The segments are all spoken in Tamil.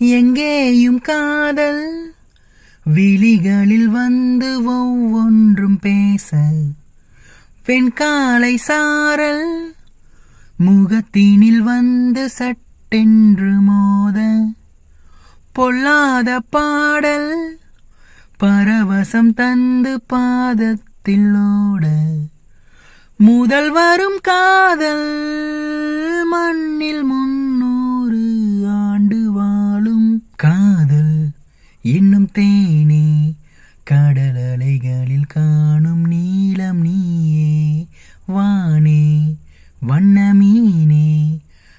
எங்கேயும் காதல். விழிகளில் வந்து ஒவ்வொன்றும் பேச. வெண்காலை சாரல். முகத்தினில் வந்து சட்டென்று மோத. பொல்லாத பாடல். பரவசம் தந்து பாதத்தில் ஓட. முதல் வரும் காதல். மண்ணில் காணும் தேனே. கடல் அலைகளில் காணும் நீளம் நீயே. வானே வண்ண மீனே.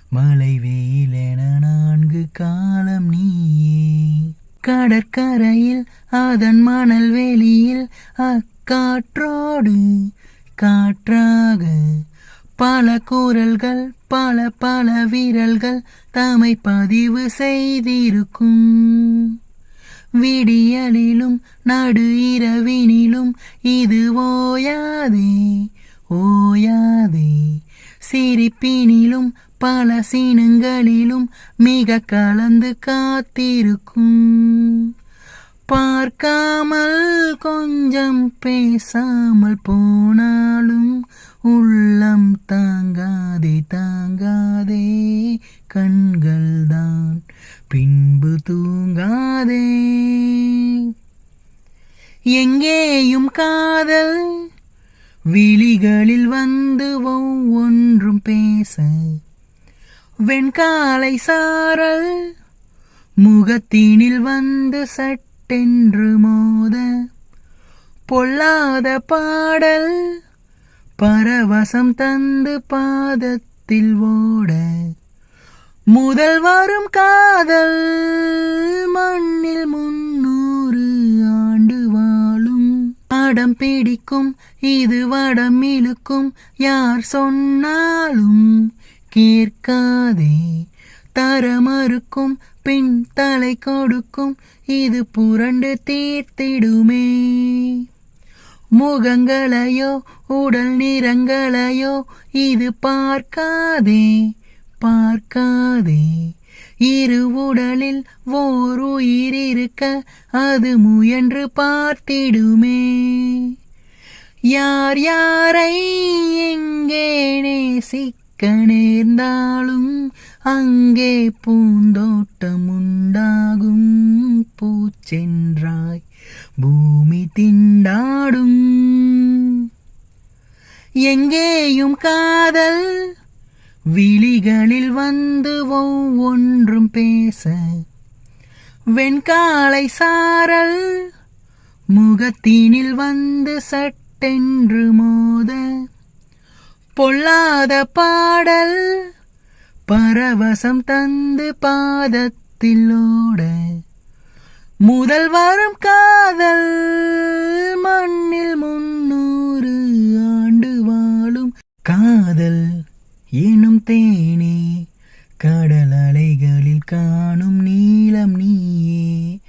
மலை வெயிலென நான்கு காலம் நீயே. கடற்கரையில் அதன் மணல் வெளியில் அக்காற்றோடு காற்றாக பல குரல்கள் பல பல விரல்கள் தமை பதிவு செய்திருக்கும். விடியலிலும் நடு இரவினிலும் இது ஓயாதே ஓயாதே. சிரிப்பினிலும் பல சீனங்களிலும் மிக கலந்து காத்திருக்கும். பார்க்காமல் கொஞ்சம் பேசாமல் போனாலும் உள்ளம் தாங்காதே தாங்காதே. கண்கள் தான் பின்பு தூங்காதே. எங்கேயும் காதல். விழிகளில் வந்து ஒவ்வொன்றும் பேச. வெண்காலை சாரல். முகத்தினில் வந்து சட்டென்று மோத. பொல்லாத பாடல். பரவசம் தந்து பாதத்தில் ஓட. முதல் வரும் காதல் மண்ணில் முன்னூறு ஆண்டு வாழும். அடம் பிடிக்கும் இது வடம் இழுக்கும் யார் சொன்னாலும் கேட்காதே. தர மறுக்கும் பின் தலை கொடுக்கும் இது புரண்டு தீர்த்திடுமே. முகங்களையோ உடல் நிறங்களையோ இது பார்க்காதே. பார்க்காதே. இரு உடலில் ஓர் உயிர் இருக்க அது முயன்று பார்த்திடுமே. யார் யாரை எங்கே நேசிக்க நேர்ந்தாலும் அங்கே பூந்தோட்டம் உண்டாகும். பூச்சென்றாய் பூமி திண்டாடும். எங்கேயும் காதல் விழிகளில் வந்து ஒவ்வொன்றும் பேச. வெண்காலை சாரல் முகத்தினில் வந்து சட்டென்று மோத. பொல்லாத பாடல் பரவசம் தந்து பாதத்தில் ஓட. முதல் வாரம் காதல் தேனே கடல் அலைகளில் காணும் நீளம் நீயே.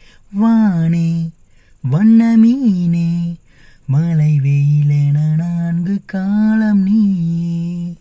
வானே வண்ண மீனே மலை வெயிலென நான்கு காலம் நீயே.